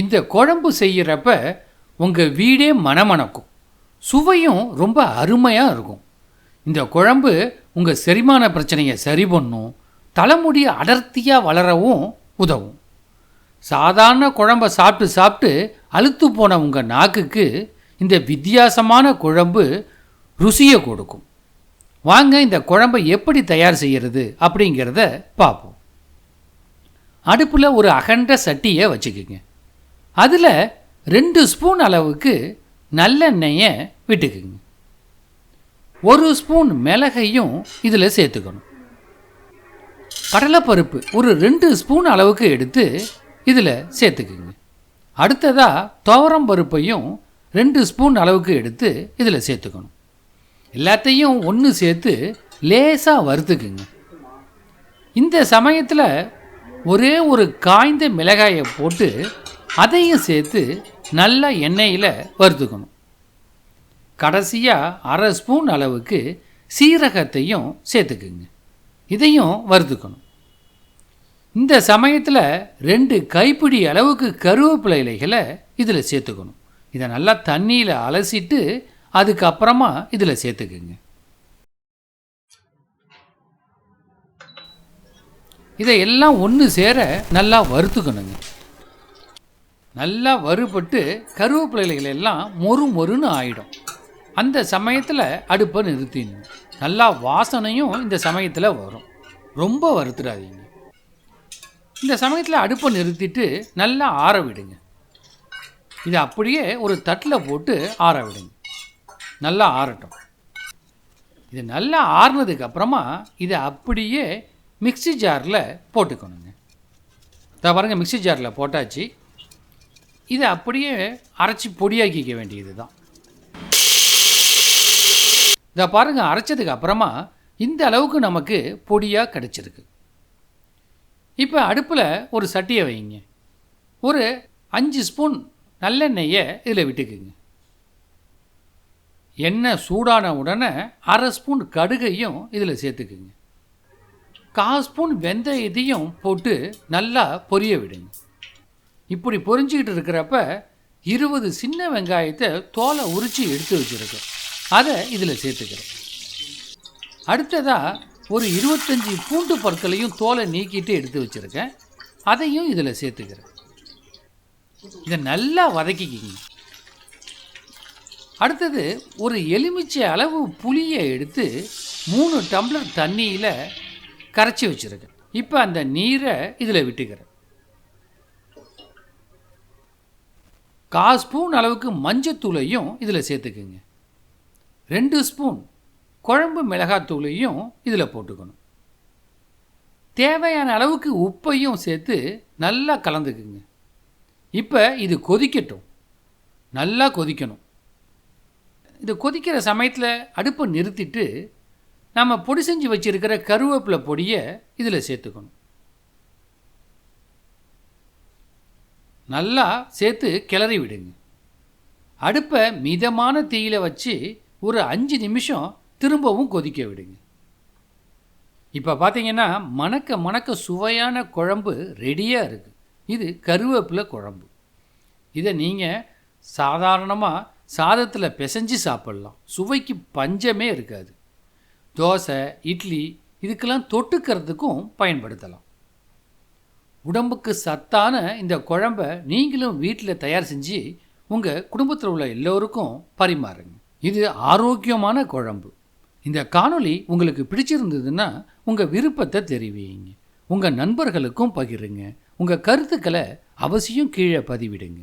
இந்த குழம்பு செய்கிறப்ப உங்கள் வீடே மணமணக்கும் சுவையும் ரொம்ப அருமையாக இருக்கும். இந்த குழம்பு உங்கள் செரிமான பிரச்சனையை சரி பண்ணும் தலைமுடி அடர்த்தியாக வளரவும் உதவும். சாதாரண குழம்ப சாப்பிட்டு சாப்பிட்டு அழுத்து போன உங்கள் நாக்குக்கு இந்த வித்தியாசமான குழம்பு ருசியை கொடுக்கும். வாங்க இந்த குழம்பை எப்படி தயார் செய்கிறது அப்படிங்கிறத பார்ப்போம். அடுப்பில் ஒரு அகண்ட சட்டியை வச்சுக்கோங்க. அதில் ரெண்டு ஸ்பூன் அளவுக்கு நல்லெண்ணெயை விட்டுக்குங்க. ஒரு ஸ்பூன் மிளகையும் இதில் சேர்த்துக்கணும். கடலைப்பருப்பு ஒரு ரெண்டு ஸ்பூன் அளவுக்கு எடுத்து இதில் சேர்த்துக்குங்க. அடுத்ததாக துவரம் பருப்பையும் ரெண்டு ஸ்பூன் அளவுக்கு எடுத்து இதில் சேர்த்துக்கணும். எல்லாத்தையும் ஒன்று சேர்த்து லேசாக வறுத்துக்குங்க. இந்த சமயத்தில் ஒரே ஒரு காய்ந்த மிளகாயை போட்டு அதையும் சேர்த்து நல்லா எண்ணெயில் வறுத்துக்கணும். கடைசியாக அரை ஸ்பூன் அளவுக்கு சீரகத்தையும் சேர்த்துக்குங்க. இதையும் வறுத்துக்கணும். இந்த சமயத்தில் ரெண்டு கைப்பிடி அளவுக்கு கருவேப்பிலை இலைகளை இதில் சேர்த்துக்கணும். இதை நல்லா தண்ணியில் அலசிட்டு அதுக்கப்புறமா இதில் சேர்த்துக்குங்க. இதை எல்லாம் ஒன்று சேர நல்லா வறுத்துக்கணுங்க. நல்லா வறுபட்டு கருவேப்பிலைகள் எல்லாம் மொறு மொறுன்னு ஆகிடும் அந்த சமயத்தில் அடுப்பை நிறுத்திடணும். நல்லா வாசனையும் இந்த சமயத்தில் வரும். ரொம்ப வறுத்துடாதீங்க இந்த சமயத்தில் அடுப்பை நிறுத்திட்டு நல்லா ஆற விடுங்க. இதை அப்படியே ஒரு தட்டில் போட்டு ஆற விடுங்க. நல்லா ஆறட்டும். இது நல்லா ஆறுனதுக்கு அப்புறமா இதை அப்படியே மிக்ஸி ஜாரில் போட்டுக்கணுங்க. இதை பாருங்கள் மிக்ஸி ஜாரில் போட்டாச்சு. இதை அப்படியே அரைச்சி பொடியாக்கிக்க வேண்டியது தான் இதை பாருங்கள் அரைச்சதுக்கு அப்புறமா இந்த அளவுக்கு நமக்கு பொடியாக கிடச்சிருக்கு. இப்போ அடுப்பில் ஒரு சட்டியை வைங்க. ஒரு அஞ்சு ஸ்பூன் நல்லெண்ணெயை இதில் விட்டுக்குங்க. எண்ணெய் சூடான உடனே அரை ஸ்பூன் கடுகையும் இதில் சேர்த்துக்குங்க. கால் ஸ்பூன் வெந்தயத்தையும் போட்டு நல்லா பொரிய விடுங்க. இப்படி பொரிஞ்சிக்கிட்டு இருக்கிறப்ப இருபது சின்ன வெங்காயத்தை தோலை உரித்து எடுத்து வச்சுருக்கேன். அதை இதில் சேர்த்துக்கிறேன். அடுத்ததாக ஒரு இருபத்தஞ்சி பூண்டு பற்களையும் தோலை நீக்கிட்டு எடுத்து வச்சுருக்கேன். அதையும் இதில் சேர்த்துக்கிறேன். இதை நல்லா வதக்கிக்கிங்க. அடுத்தது ஒரு எலுமிச்சை அளவு புளியை எடுத்து மூணு டம்ளர் தண்ணியில் கரைச்சி வச்சுருக்கேன். இப்போ அந்த நீரை இதில் விட்டுக்கிறேன். கால் ஸ்பூன் அளவுக்கு மஞ்சத்தூளையும் இதில் சேர்த்துக்குங்க. ரெண்டு ஸ்பூன் குழம்பு மிளகாத்தூளையும் இதில் போட்டுக்கணும். தேவையான அளவுக்கு உப்பையும் சேர்த்து நல்லா கலந்துக்குங்க. இப்போ இது கொதிக்கட்டும். நல்லா கொதிக்கணும். இது கொதிக்கிற சமயத்தில் அடுப்பை நிறுத்திட்டு நம்ம பொடி செஞ்சு வச்சுருக்கிற கருவேப்பிலை பொடியை இதில் சேர்த்துக்கணும். நல்லா சேர்த்து கிளறி விடுங்க. அடுப்பை மிதமான தீயில வச்சு ஒரு அஞ்சு நிமிஷம் திரும்பவும் கொதிக்க விடுங்க. இப்போ பார்த்தீங்கன்னா மணக்க மணக்க சுவையான குழம்பு ரெடியாக இருக்குது இது கருவேப்பிலை குழம்பு. இதை நீங்கள் சாதாரணமாக சாதத்தில் பிசைஞ்சு சாப்பிட்லாம். சுவைக்கு பஞ்சமே இருக்காது. தோசை இட்லி இதுக்கெல்லாம் தொட்டுக்கிறதுக்கும் பயன்படுத்தலாம். உடம்புக்கு சத்தான இந்த குழம்ப நீங்களும் வீட்டில் தயார் செஞ்சு உங்கள் குடும்பத்தில் உள்ள எல்லோருக்கும் பரிமாறுங்க. இது ஆரோக்கியமான குழம்பு. இந்த காணொளி உங்களுக்கு பிடிச்சிருந்ததுன்னா உங்கள் விருப்பத்தை தெரிவிங்க. உங்கள் நண்பர்களுக்கும் பகிருங்க. உங்கள் கருத்துக்களை அவசியம் கீழே பதிவிடுங்க.